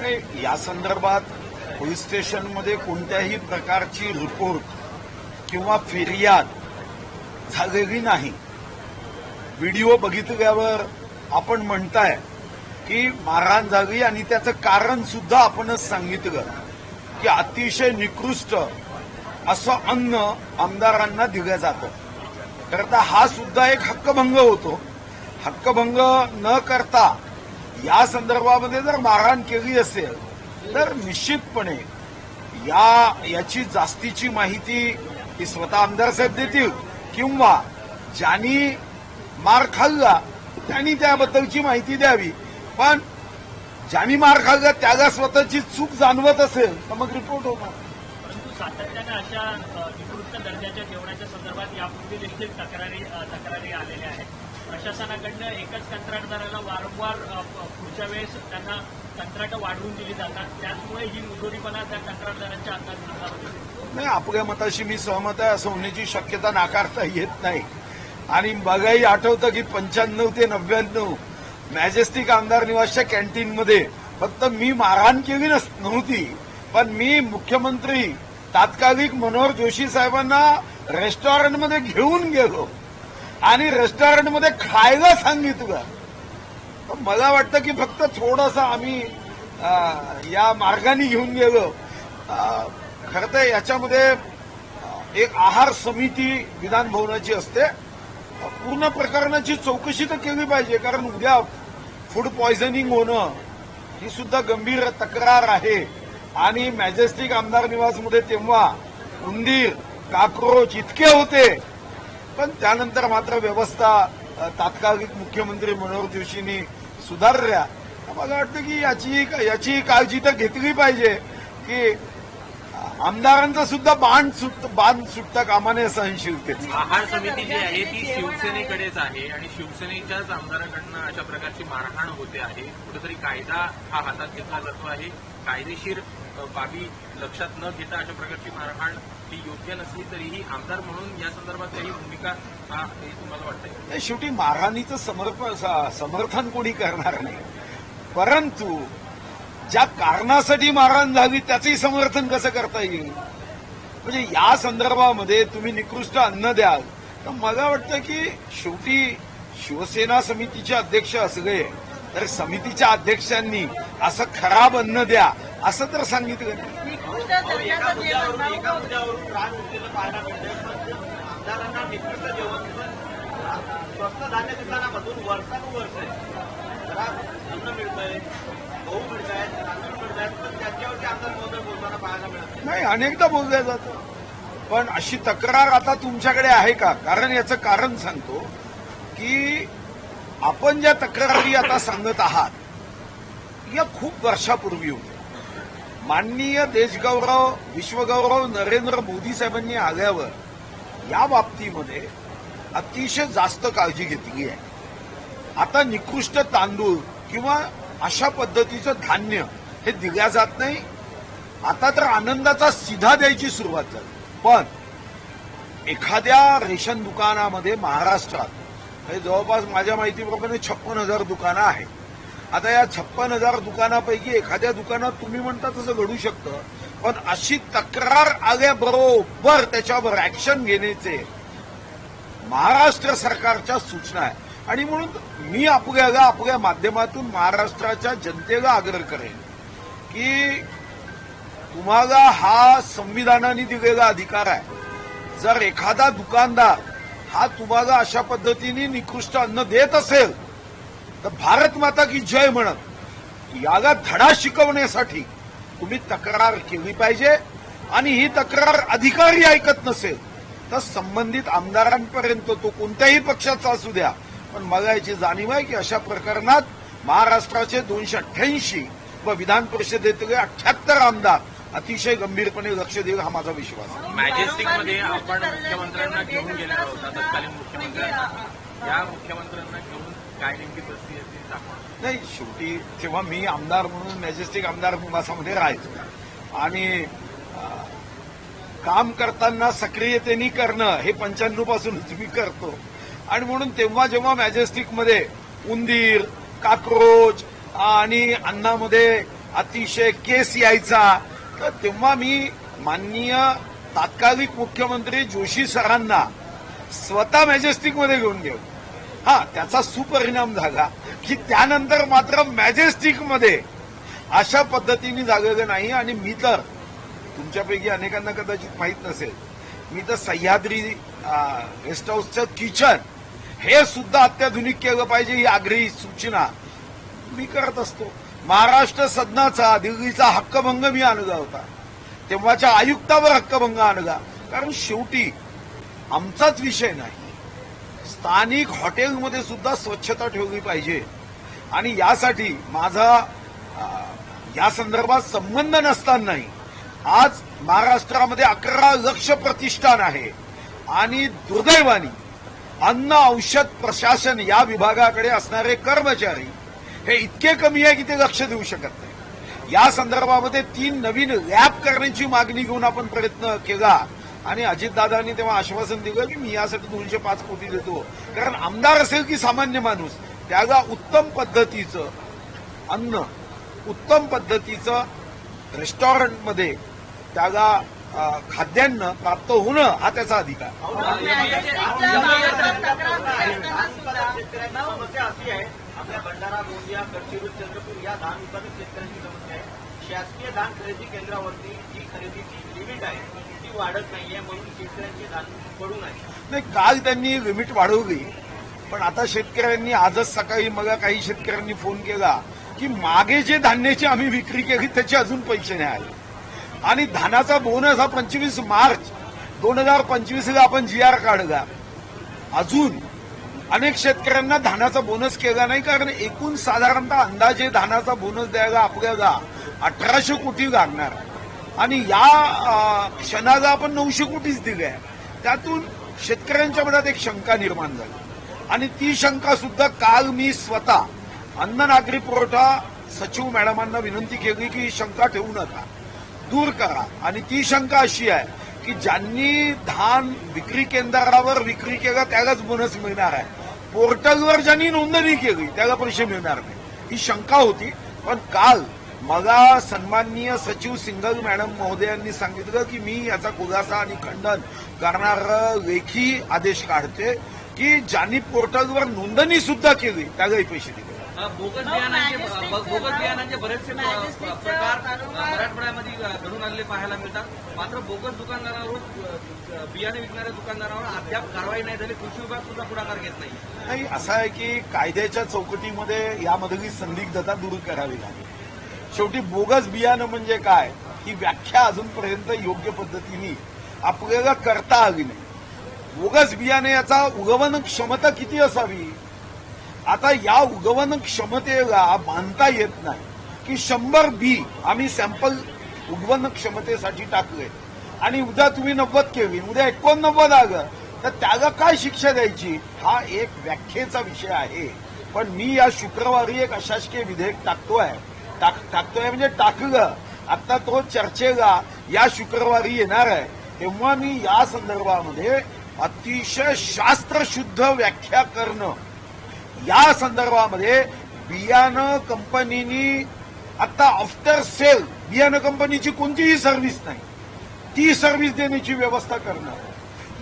नाही, या संदर्भात पोलीस स्टेशनमध्ये कोणत्याही प्रकारची रिपोर्ट किंवा फिर्याद झालेली नाही. व्हिडिओ बघितल्यावर आपण म्हणताय की मारहाण झाली आणि त्याचं कारण सुद्धा आपणच सांगितलं. की अतिशय निकृष्ट असं अन्न आमदारांना दिलं जातं. तर आता हा सुद्धा एक हक्कभंग होतो. हक्कभंग न करता या संदर्भामध्ये जर मारहाण केली असेल तर निश्चितपणे या याची जास्तीची माहिती ही स्वतः आमदार साहेब देतील. किंवा ज्यांनी मार खाल्ला त्यांनी त्याबद्दलची माहिती द्यावी. पण ज्यांनी मार खाल्ला त्याला स्वतःची चूक जाणवत असेल तर मग रिपोर्ट होणार. परंतु सातत्यानं अशा निकृष्ट दर्जाच्या जेवणाच्या संदर्भात यापूर्वी देखील तक्रारी तक्रारी आलेल्या आहेत. प्रशासनाकडनं एकच कंत्राटदाराला वारंवार पुढच्या वेळेस त्यांना कंत्राटं वाढवून दिली जातात. त्याचमुळे ही मुजोरीपणा त्या कंत्राटदारांच्या हातात नाही आपल्या मताशी मी सहमत आहे असं होण्याची शक्यता नाकारता येत नाही. आणि बघाही आठवतं की पंच्याण्णव ते नव्याण्णव मॅजेस्टिक आमदार निवासच्या कॅन्टीनमध्ये फक्त मी मारहाण केली नस- नव्हती. पण मी मुख्यमंत्री तात्कालिक मनोहर जोशी साहेबांना रेस्टॉरंटमध्ये घेऊन गेलो. आणि रेस्टॉरंटमध्ये खायला सांगितलं. तुला मला वाटतं की फक्त थोडंसं आम्ही या मार्गाने घेऊन गेलो. खरं तर याच्यामध्ये एक आहार समिती विधान भवनाची असते. पूर्ण प्रकरणाची चौकशी तर केली पाहिजे कारण उद्या फूड पॉयझनिंग होणं ही सुद्धा गंभीर तक्रार आहे. आणि मॅजेस्टिक आमदार निवासमध्ये तेव्हा उंदीर काक्रोच इतके होते पण त्यानंतर मात्र व्यवस्था तात्कालिक मुख्यमंत्री मनोहर जोशींनी सुधारल्या. मला वाटतं की याची याची काळजी तर घेतली पाहिजे की आमदारांचा सुद्धा बाण सुट बांध सुटता कामाने सहनशीलतेच. सहनशीलतेचा आहार समिती जी आहे ती शिवसेनेकडेच आहे आणि शिवसेनेच्याच आमदारांकडनं अशा प्रकारची मारहाण होते आहे. कुठेतरी कायदा हा हातात घेतला जातो आहे. कायदेशीर बाबी लक्षात न घेता अशा प्रकारची मारहाण ती योग्य नसली तरीही आमदार म्हणून या संदर्भात काही भूमिका हा तुम्हाला वाटते शेवटी मारहाणीचं समर्प समर्थन कोणी करणार नाही. परंतु ज्या कारणासाठी मारहाण झाली त्याचंही समर्थन कसं करता येईल? म्हणजे या संदर्भामध्ये तुम्ही निकृष्ट अन्न द्याल. तर मला वाटतं की शेवटी शिवसेना समितीचे अध्यक्ष असले तर समितीच्या अध्यक्षांनी असं खराब अन्न द्या असं तर सांगितलं नाही. निकृष्ट दर्जाचं जेवण एका मुद्द्यावरून राज उठलेलं पाहायला मिळतंय. आमदारांना निकृष्ट जेवण स्वस्त धान्य दुकानामधून वर्षानुवर्ष अन्न मिळतंय गहू मिळत आहेत तांदूळ मिळत आहेत पण त्याच्यावरती आमदार महोदय बोलताना पाहायला मिळत नाही अनेकदा बोलल्या जातं. पण अशी तक्रार आता तुमच्याकडे आहे का? कारण याचं कारण सांगतो की आपण ज्या तक्रारी आता सांगत आहात या खूप वर्षापूर्वी होत्या. माननीय देशगौरव विश्वगौरव नरेंद्र मोदी साहेबांनी आल्यावर या बाबतीमध्ये अतिशय जास्त काळजी घेतली आहे. आता निकृष्ट तांदूळ किंवा अशा पद्धतीचं धान्य हे दिल्या जात नाही. आता तर आनंदाचा सिधा द्यायची सुरुवात झाली. पण एखाद्या रेशन दुकानामध्ये महाराष्ट्रात हे जवळपास माझ्या माहितीप्रमाणे छप्पन हजार दुकानं आहेत. आता या छप्पन हजार दुकानापैकी एखाद्या दुकानात तुम्ही म्हणता तसं घडू शकतं. पण अशी तक्रार आल्याबरोबर त्याच्यावर ऍक्शन घेण्याचे महाराष्ट्र सरकारच्या सूचना आहे. आणि म्हणून मी आपल्याला आपल्या माध्यमातून महाराष्ट्राच्या जनतेला आग्रह करेन की तुम्हाला हा संविधानाने दिलेला अधिकार आहे. जर एखादा दुकानदार हा तुम्हाला अशा पद्धतीने निकृष्ट अन्न देत असेल तर भारत माता की जय म्हणत याला धडा शिकवण्यासाठी तुम्ही तक्रार केली पाहिजे आणि ही तक्रार अधिकारी ऐकत नसेल तर संबंधित आमदारांपर्यंत तो कोणत्याही पक्षाचा असू द्या. पण मला याची जाणीव आहे की अशा प्रकरणात महाराष्ट्राचे दोनशे अठ्ठ्याऐंशी व विधान परिषदेतले अठ्याहत्तर आमदार अतिशय गंभीरपणे लक्ष देईल हा माझा विश्वास आहे. मॅजेस्टिकमध्ये आपण मुख्यमंत्र्यांना घेऊन गेलेला होता तत्कालीन मुख्यमंत्र्यांना. या मुख्यमंत्र्यांना घेऊन काय नेमकी परिस्थिती दाखवा. नाही शेवटी तेव्हा मी आमदार म्हणून मॅजेस्टिक आमदार निवासामध्ये राहायचो आणि काम करताना सक्रियतेने करणं हे पंच्याण्णव पासूनच मी करतो. आणि म्हणून तेव्हा जेव्हा मॅजेस्टिकमध्ये उंदीर काक्रोच आणि अन्नामध्ये अतिशय केस यायचा तर तेव्हा मी माननीय तात्कालिक मुख्यमंत्री जोशी सरांना स्वतः मॅजेस्टिकमध्ये घेऊन गेलो. हा त्याचा सुपरिणाम झाला की त्यानंतर मात्र मॅजेस्टिकमध्ये अशा पद्धतीने झालेलं नाही आणि मी तर तुमच्यापैकी अनेकांना कदाचित माहीत नसेल मी तर सह्याद्री गेस्ट हाऊसचं किचन हे सुद्धा अत्याधुनिक केलं पाहिजे ही आग्रही सूचना मी करत असतो. महाराष्ट्र सदनाचा दिल्लीचा हक्कभंग मी आणला होता. तेव्हाच्या आयुक्तावर हक्कभंग आणला. कारण शेवटी आमचाच विषय नाही. स्थानिक हॉटेलमध्ये सुद्धा स्वच्छता ठेवली पाहिजे. आणि यासाठी माझा या संदर्भात संबंध नसतानाही आज महाराष्ट्रामध्ये अकरा लक्ष प्रतिष्ठान आहे. आणि दुर्दैवानी अन्न औषध प्रशासन या विभागाकडे असणारे कर्मचारी हे इतके कमी आहे की ते लक्ष देऊ शकत नाही. या संदर्भामध्ये तीन नवीन लॅब करण्याची मागणी घेऊन आपण प्रयत्न केला. आणि अजितदादांनी तेव्हा आश्वासन दिलं की मी यासाठी दोनशे पाच कोटी देतो. कारण आमदार असेल की सामान्य माणूस त्याला उत्तम पद्धतीचं अन्न उत्तम पद्धतीचं रेस्टॉरंटमध्ये त्याला खाद्यान्न प्राप्त होणं हा त्याचा अधिकार. आपल्या भंडारा गोंदिया गडचिरोली चंद्रपूर या धान उत्पादक शेतकऱ्यांची समस्या आहे. शासकीय धान खरेदी केंद्रावरती जी खरेदीची लिमिट आहे ती वाढत नाहीये म्हणून शेतकऱ्यांची धान पडून आहे. नाही काल त्यांनी लिमिट वाढवली पण आता शेतकऱ्यांनी आजच सकाळी मला काही शेतकऱ्यांनी फोन केला की मागे जे धान्याची आम्ही विक्री केली त्याचे अजून पैसे नाही आले. आणि धानाचा बोनस हा पंचवीस मार्च दोन हजार पंचवीसला आपण जी आर काढला. अजून अनेक शेतकऱ्यांना धानाचा बोनस केला नाही कारण एकूण साधारणतः अंदाजे धानाचा बोनस द्यायला आपल्याला अठराशे कोटी लागणार. आणि या क्षणाला आपण नऊशे कोटीच दिले आहे. त्यातून शेतकऱ्यांच्या मनात एक शंका निर्माण झाली. आणि ती शंका सुद्धा काल मी स्वतः अन्न नागरी पुरवठा सचिव मॅडमांना विनंती केली की ही शंका ठेवू नका दूर करा. आणि ती शंका अशी आहे की ज्यांनी धान विक्री केंद्रावर विक्री केला त्यालाच बोनस मिळणार आहे. पोर्टलवर ज्यांनी नोंदणी केली त्याला पैसे मिळणार नाही. ही शंका होती. पण काल मला सन्माननीय सचिव सिंगल मॅडम महोदयांनी सांगितलं की मी याचा खुलासा आणि खंडन करणार लेखी आदेश काढते की ज्यांनी पोर्टलवर नोंदणी सुद्धा केली त्यालाही पैसे दिले. बोगस हो, बियाणांचे बरेचसे प्रकार मराठवाड्यामध्ये घडून आणले पाहायला मिळतात. मात्र बोगस दुकानदारावर बियाणे विकणाऱ्या दुकानदारावर अद्याप कारवाई नाही झाली. कृषी विभाग सुद्धा पुढाकार घेत नाही. नाही असं आहे की कायद्याच्या चौकटीमध्ये यामधली संदिग्धता दूर करावी लागेल. शेवटी बोगस बियाणं म्हणजे काय? ही व्याख्या अजूनपर्यंत योग्य पद्धतीने आपल्याला करता आली नाही. बोगस बियाणे याचा उगवन क्षमता किती असावी? आता या उगवण क्षमतेला बांधता येत नाही. की शंभर बी आम्ही सॅम्पल उगवण क्षमतेसाठी टाकले. आणि उद्या तुम्ही नव्वद केली उद्या एकोणनव्वद आलं तर त्याला काय शिक्षा द्यायची? हा एक व्याख्येचा विषय आहे. पण मी या शुक्रवारी एक अशासकीय विधेयक टाकतो आहे टाक टाकतोय म्हणजे टाकलं. आता तो चर्चेला या शुक्रवारी येणार आहे. तेव्हा मी या संदर्भामध्ये अतिशय शास्त्रशुद्ध व्याख्या करणं. या संदर्भामध्ये बियाणं कंपनीनी आता आफ्टर सेल बियाणं कंपनीची कोणतीही सर्व्हिस नाही. ती सर्व्हिस देण्याची व्यवस्था करणं.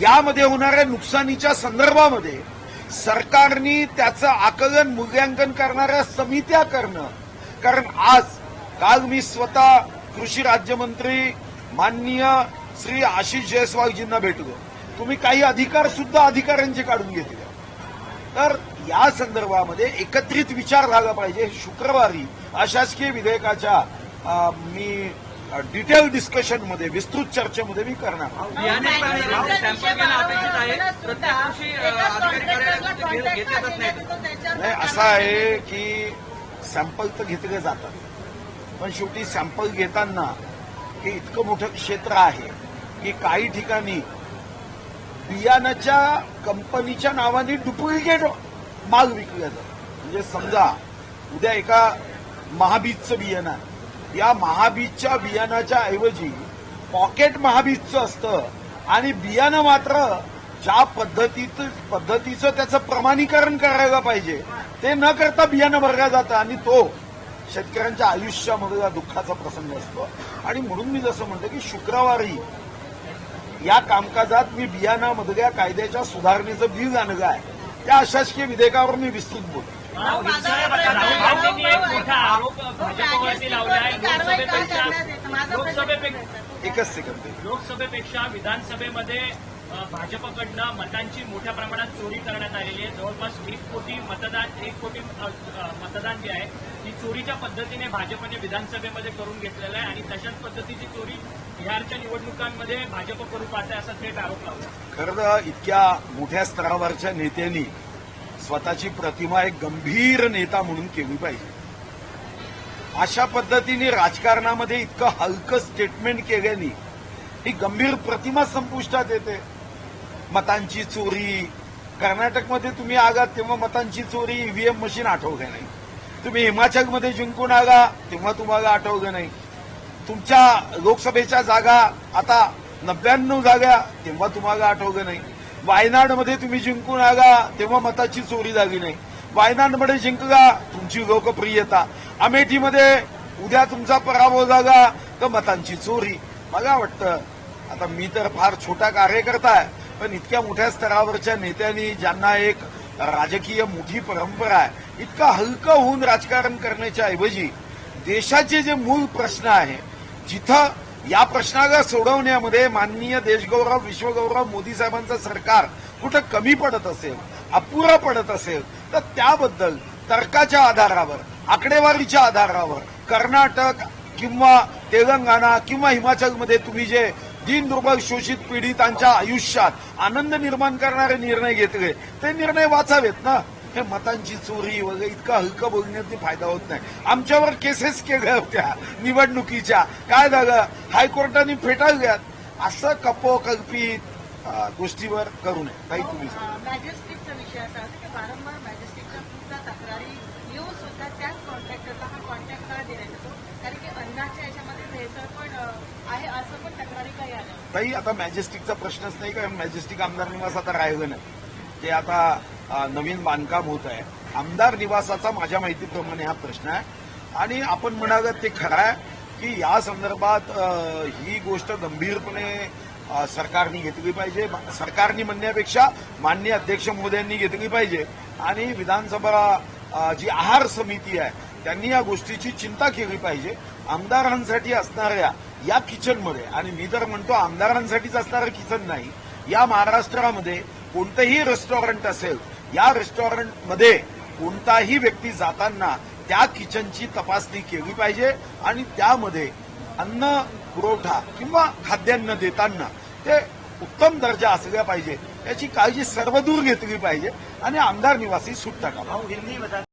यामध्ये होणाऱ्या नुकसानीच्या संदर्भामध्ये सरकारनी त्याचं आकलन मूल्यांकन करणाऱ्या समित्या करणं. कारण आज काल मी स्वतः कृषी राज्यमंत्री माननीय श्री आशिष जयस्वालजींना भेटलो तुम्ही काही अधिकार सुद्धा अधिकाऱ्यांचे काढून घेतले तर या संदर्भामध्ये एकत्रित विचार झाला पाहिजे शुक्रवारी अशासकीय विधेयकाच्या मी डिटेल डिस्कशनमध्ये विस्तृत चर्चेमध्ये मी करणार नाही असं आहे की सॅम्पल तर घेतले जातात. पण शेवटी सॅम्पल घेताना हे इतकं मोठं क्षेत्र आहे की काही ठिकाणी बियाणाच्या कंपनीच्या नावाने डुप्लिकेट माल विकला जातो. म्हणजे समजा उद्या एका महाबीजचं बियाणं आहे. या महाबीजच्या बियाणाच्या ऐवजी पॉकेट महाबीजचं असतं आणि बियाणं मात्र ज्या पद्धतीचं पद्धतीचं त्याचं प्रमाणीकरण करायला पाहिजे ते न करता बियाणं भरलं जातं आणि तो शेतकऱ्यांच्या आयुष्यामध्ये दुःखाचा प्रसंग असतो. आणि म्हणून मी जसं म्हणतो की शुक्रवारी या कामकाजात मी बियाणामधल्या कायद्याच्या सुधारणेचं बिल आणलं आहे. त्या अशासकीय विधेयकावर मी विस्तृत बोलतो. एकच सेकंद लोकसभेपेक्षा विधानसभेमध्ये भाजपकडनं मतांची मोठ्या प्रमाणात चोरी करण्यात आलेली आहे. जवळपास एक कोटी मतदान एक कोटी मतदान जे आहे ती चोरीच्या पद्धतीने भाजपने विधानसभेमध्ये करून घेतलेलं आहे आणि तशाच पद्धतीची चोरी बिहारच्या निवडणुकांमध्ये भाजप करू पाहते असा थेट आरोप लावला. खरं इतक्या मोठ्या स्तरावरच्या नेत्यांनी स्वतःची प्रतिमा एक गंभीर नेता म्हणून केली पाहिजे. अशा पद्धतीने राजकारणामध्ये इतकं हलकं स्टेटमेंट केल्याने ही गंभीर प्रतिमा संपुष्टात येते. मतांची चोरी. कर्नाटकमध्ये तुम्ही आगात तेव्हा मतांची चोरी ईव्हीएम मशीन आठवली नाही. तुम्ही हिमाचलमध्ये जिंकून आगा तेव्हा तुम्हाला आठवलं नाही. तुमच्या लोकसभेच्या जागा आता नव्याण्णव जागा तेव्हा तुम्हाला आठवलं नाही. वायनाडमध्ये तुम्ही जिंकून आगा तेव्हा मताची चोरी झाली नाही. वायनाडमध्ये जिंकला तुमची लोकप्रियता. अमेठीमध्ये उद्या तुमचा पराभव झाला तर मतांची चोरी. मला वाटतं आता मी तर फार छोटा कार्यकर्ता आहे. पण इतक्या मोठ्या स्तरावरच्या नेत्यांनी ज्यांना एक राजकीय मोठी परंपरा आहे इतका हलकं होऊन राजकारण करण्याच्या ऐवजी देशाचे जे मूळ प्रश्न आहे जिथं या प्रश्नाला सोडवण्यामध्ये माननीय देशगौरव विश्वगौरव मोदी साहेबांचं सरकार कुठं कमी पडत असेल अपुरं पडत असेल तर त्याबद्दल तर्काच्या आधारावर आकडेवारीच्या आधारावर कर्नाटक किंवा तेलंगणा किंवा हिमाचलमध्ये तुम्ही जे दीन दुर्बल शोषित पीडितांच्या आयुष्यात आनंद निर्माण करणारे निर्णय घेतले. ते निर्णय वाचावेत ना? हे मतांची चोरी वगैरे इतकं हलकं बोलण्यात फायदा होत नाही. आमच्यावर केसेस केल्या होत्या निवडणुकीच्या. काय झालं? हायकोर्टाने फेटाळल्यात. असं कपोकल्पित गोष्टीवर करू नये. काही तुम्ही. मॅजेस्टिकचा विषय असा होता की वारंवार मॅजेस्टिकच्या सुद्धा तक्रारी येऊन सुद्धा त्याच कॉन्ट्रॅक्टरला हा कॉन्ट्रॅक्ट का देण्यात येतो कारण की अन्नाच्या याच्यामध्ये भेसळ पण आहे असं पण तक्रारी काही आल्या काही आता मॅजेस्टिकचा प्रश्नच नाही कारण मॅजेस्टिक आमदार निवास आता राहिलं नाही. ते आता नवीन बांधकाम होत आहे. आमदार निवासाचा माझ्या माहितीप्रमाणे हा प्रश्न आहे. आणि आपण म्हणाल ते खरं आहे की या संदर्भात ही गोष्ट गंभीरपणे सरकारने घेतली पाहिजे. सरकारने म्हणण्यापेक्षा माननीय अध्यक्ष महोदयांनी घेतली पाहिजे. आणि विधानसभा जी आहार समिती आहे त्यांनी या गोष्टीची चिंता केली पाहिजे. आमदारांसाठी असणाऱ्या या किचनमध्ये आणि मी तर म्हणतो आमदारांसाठीच असणारं किचन नाही या महाराष्ट्रामध्ये कोणतंही रेस्टॉरंट असेल या रेस्टॉरंटमध्ये कोणताही व्यक्ती जाताना त्या किचनची तपासणी केली पाहिजे. आणि त्यामध्ये अन्न पुरवठा किंवा खाद्यान्न देताना ते उत्तम दर्जा असल्या पाहिजे. याची काळजी सर्वदूर घेतली पाहिजे आणि आमदार निवासी सुट्टा का